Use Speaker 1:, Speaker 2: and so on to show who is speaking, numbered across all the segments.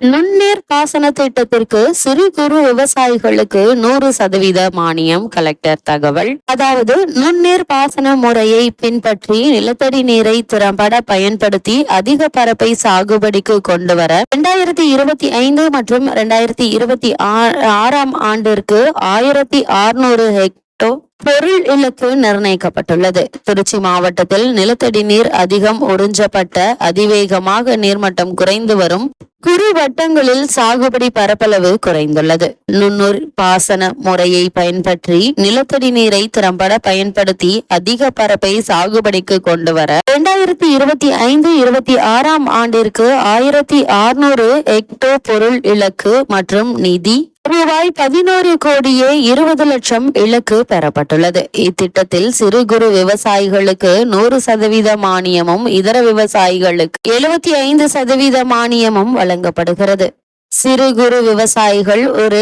Speaker 1: நுண்ணீர் பாசன திட்டத்திற்கு சிறு குறு விவசாயிகளுக்கு நூறு சதவீத மானியம் கலெக்டர் தகவல். அதாவது நுண்ணீர் பாசன முறையை பின்பற்றி நிலத்தடி நீரை திறம்பட பயன்படுத்தி அதிக பரப்பை சாகுபடிக்கு கொண்டு வர இரண்டாயிரத்தி இருபத்தி ஐந்து மற்றும் இரண்டாயிரத்தி இருபத்தி ஆறாம் ஆண்டிற்கு ஆயிரத்தி அறுநூறு ஹெக்டோ பொருள் இலக்கு நிர்ணயிக்கப்பட்டுள்ளது. திருச்சி மாவட்டத்தில் நிலத்தடி நீர் அதிகம் உறிஞ்சப்பட்ட அதிவேகமாக நீர்மட்டம் குறைந்து வரும் குறு வட்டங்களில் சாகுபடி பரப்பளவு குறைந்துள்ளது. நுண்ணூர் பாசன முறையை பயன்பற்றி நிலத்தடி நீரை திறம்பட பயன்படுத்தி அதிக பரப்பை சாகுபடிக்கு கொண்டு வர இரண்டாயிரத்தி இருபத்தி ஐந்து இருபத்தி ஆறாம் ஆண்டிற்கு ஆயிரத்தி அறுநூறு ஹெக்டோ பொருள் இலக்கு மற்றும் நிதி ரூபாய் பதினோரு கோடியே இருபது லட்சம் இலக்கு பெறப்பட்டுள்ளது. இத்திட்டத்தில் சிறு குறு விவசாயிகளுக்கு நூறு சதவீத மானியமும் இதர விவசாயிகளுக்கு எழுபத்தி ஐந்து சதவீத மானியமும் வழங்கப்படுகிறது. சிறு குறு விவசாயிகள் ஒரு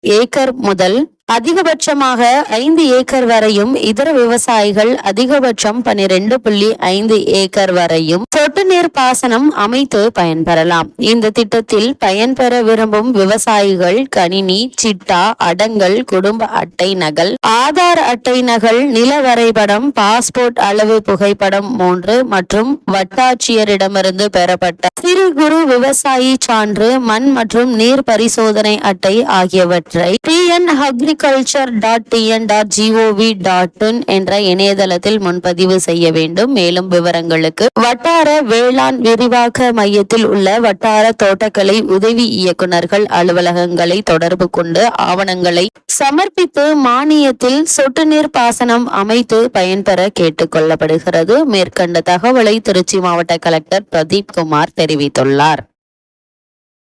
Speaker 1: ஏக்கர் முதல் அதிகபட்சமாக ஐந்து ஏக்கர் வரையும் இதர விவசாயிகள் அதிகபட்சம் பனிரெண்டு புள்ளி ஐந்து ஏக்கர் வரையும் சொட்டு நீர் பாசனம் அமைத்து பயன்பெறலாம். இந்த திட்டத்தில் பயன்பெற விரும்பும் விவசாயிகள் கணினி சிட்டா அடங்கல் குடும்ப அட்டை நகல் ஆதார் அட்டை நகல் நில வரைபடம் பாஸ்போர்ட் அளவு புகைப்படம் மூன்று மற்றும் வட்டாட்சியரிடமிருந்து பெறப்பட்ட சிறு குறு விவசாயி சான்று மண் மற்றும் நீர் பரிசோதனை அட்டை ஆகியவற்றை TN agriculture dot TN dot G O V dot in என்ற இணையதளத்தில் முன்பதிவு செய்ய வேண்டும். மேலும் விவரங்களுக்கு வட்டார வேளாண் விரிவாக்க மையத்தில் உள்ள வட்டார தோட்டக்கலை உதவி இயக்குநர்கள் அலுவலகங்களை தொடர்பு கொண்டு ஆவணங்களை சமர்ப்பித்து மானியத்தில் சொட்டு நீர் பாசனம் அமைத்து பயன்பெற கேட்டுக் கொள்ளப்படுகிறது. மேற்கண்ட தகவலை திருச்சி மாவட்ட கலெக்டர் பிரதீப் குமார் தெரிவித்துள்ளார்.